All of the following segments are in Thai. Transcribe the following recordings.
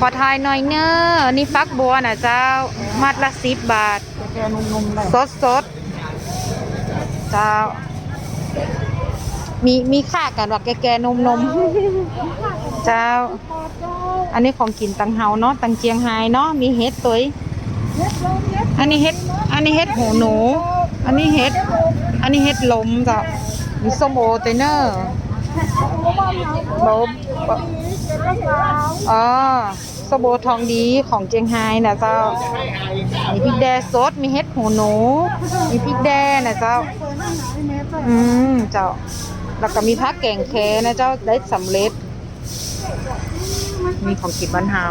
ขอทายหน่อยเนอะนี่ฟักบัวนะเจ้า มัดละสิบบาทแกนุ่มๆได้สดสดเจ้า มีมีค่ากันว่าแกแกนมนมเจ้า อันนี้ของกินตังเฮาเนาะตังเจียงไฮเนาะมีเห็ดตัวอีอันนี้เห็ด อันนี้เห็ดหูหนู อันนี้เห็ด อันนี้เห็ดลมเจ้ามีส้มโอเตเนอร์บอบ อ๋อส้มโอทองดีของเจียงไฮ้นะเจ้า มีพริกแดงสด มีเห็ดหูหนู มีพริกแดงนะเจ้า อืมเจ้า แล้วก็มีผักแกงแคนะเจ้า ได้สำเร็จ มีของกินบ้านเฮา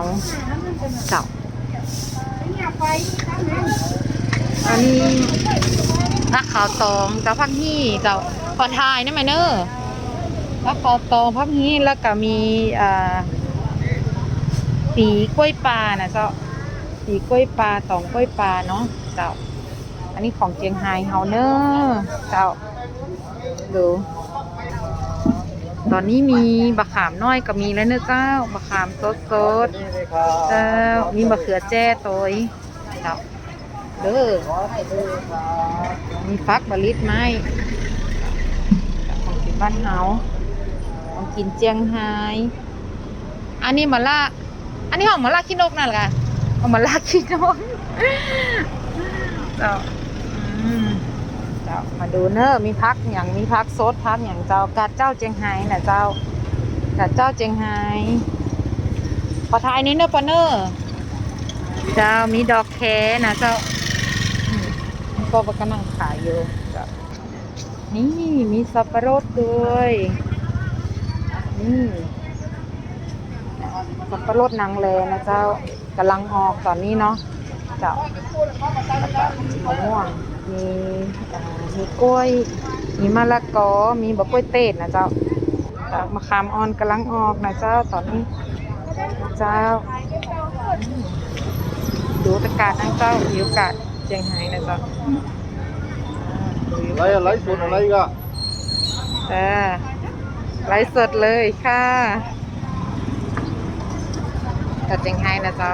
เจ้า อันนี้ผักขาวตองเจ้าผักฮี่เจ้าพอทายนะแม่เนอ ผักขาวตองผักฮี่แล้วก็มีอ่าปีกล้วยปลานะเจ้าปีกล้วยปลาตองกล้วยปลาเนาะเจ้า อันนี้ของเจียงไฮ้เฮาเนอร์เจ้าดูตอนนี้มีบะขามน้อยก็มีแล้วเนอะเจ้าบะขามสดสดๆนี่เจ้ามีมะเขือแจ้ตัวอีเจ้าเด้อมีฟักบะลิดไหมของกินบ้านเฮา กินเจียงไฮ้อันนี้มะละอันนี้หอมมะละขี้นกนั่นแหละเอามะละขี้นกเจ้ามเจ้ามาดูเนอะมีพักอย่างมีพักสดพักอย่างเจ้ากาดเจ้าเจียงไฮ้นะเจ้ากาดเจ้าเจียงไฮ้ขอทายนี้เนอะปะเนอะเจ้ามีดอกแคนะเจ้าก็กำลังขายอยู่นี่มีสับปะรดด้วย นี่สับปะรดนางแลนะเจ้ากำลังออกตอนนี้เนาะเจ้าแล้วก็มะม่วงมีอ่ามีกล้วย มีมะละกอ มีบะกล้วยเต้นนะเจ้าเจ้ามะขามอ่อนกำลังออกนะเจ้าตอนนี้นะเจ้า ดูอากาศนะเจ้าดูอากาศเชียงไฮ้นะเจ้าอะไรอะไรส่วนอะไรก็อ่า ไลฟ์สดเลยค่ะตัดเชียงไห้นะเจ้า